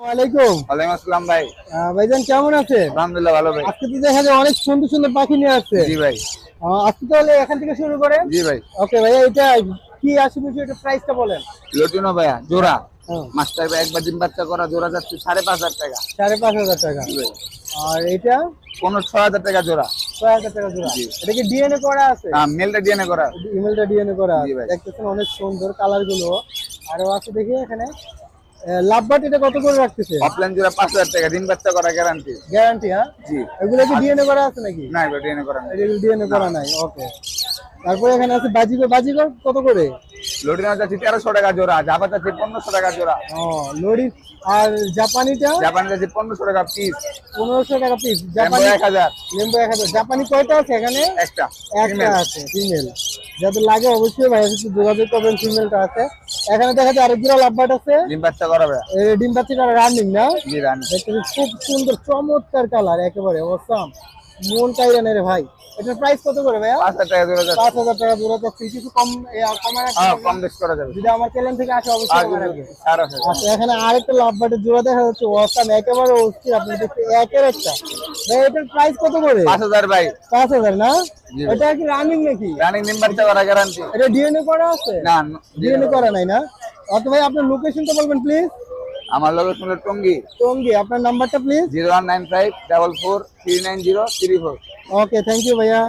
আসসালাম ভাই। ভাইজান কেমন আছে আলহামদুলিল্লাহ ভালো ভাই। আজকে দেখা যায় অনেক সুন্দর সুন্দর পাখি নিয়ে আসছে। জি ভাই। আজকে তাহলে এখান থেকে শুরু করেন? জি ভাই। ওকে ভাইয়া এটা কি আসবে এটা প্রাইসটা বলেন। লটিনো ভাইয়া জোড়া। হ্যাঁ, মাস্টার ভাই একবার ডিম বাচ্চা করা জোড়া যাচ্ছে সাড়ে পাঁচ হাজার টাকা। সাড়ে পাঁচ হাজার টাকা। ভাই। আর এটা পনেরো ছ হাজার টাকা জোড়া। ছয় হাজার টাকা জোড়া। এটা কি ডিএনএ করা আছে? হ্যাঁ মেলটা ডিএনএ করা ইমেলটা ডিএনএ করা। দেখতেছেন অনেক সুন্দর কালারগুলো। আরও আছে দেখি এখানে। লাভবাট এটা কত করে রাখতেছে? অফলাইন জোড়া পাঁচ হাজার টাকা ডিম বাচ্চা করা গ্যারান্টি গ্যারান্টি হ্যাঁ? জি। এগুলো কি ডিএনএ করা আছে নাকি? না এবার ডিএনএ করা নাই। এগুলো ডিএনএ করা নাই ওকে তারপরে এখানে আছে বাজিকর বাজিকর কত করে? লটিনো যাচ্ছে তেরোশো টাকা জোড়া জাপা যাচ্ছে পনেরোশো টাকা জোড়া। ও লরি আর জাপানিটা? জাপানি যাচ্ছে পনেরোশো টাকা পিস পনেরোশো টাকা পিস জাপানি এক হাজার। লেম্বু এক হাজার। জাপানি কয়টা আছে এখানে? একটা। একটা আছে ফিমেল যাদের লাগে অবশ্যই ভাই একটু যোগাযোগ করবেন ফিমেলটা আছে। এখানে দেখা যায় আরেক জোড়া লাভবাট আছে। ডিম বাচ্চা করা ভাইয়া। ডিম পাচ্ছিটা রানিং না? জি রান খুব সুন্দর চমৎকার কালার একেবারে অসাম মন নেই রে ভাই। এটার প্রাইস কত করে পাঁচ হাজার টাকা জোড়া যাচ্ছে। পাঁচ হাজার টাকা জোড়া তো কিছু কম কমায় হ্যাঁ কম বেশ করা যাবে। যদি আমার চ্যানেল থেকে আসে অবশ্যই কমায় রাখবে। আচ্ছা এখানে আরেকটা লাভবাটের জোড়া দেখা যাচ্ছে অসাম একেবারে অস্থির। আপনি দেখতে একের একটা। ভাই এটার প্রাইস কত করে পাঁচ হাজার ভাই। পাঁচ হাজার না? এটা কি রানিং নাকি? রানিং নাম্বার চা করা গ্যারান্টি এটা ডিএনএ করা আছে? না ডিএনএ করা নাই। না? অত ভাই আপনার লোকেশনটা বলবেন প্লিজ আমার লোকেশন হলো টঙ্গি। টঙ্গি আপনার নাম্বারটা please zero one nine five double four three nine zero three four. Okay thank you ভাইয়া।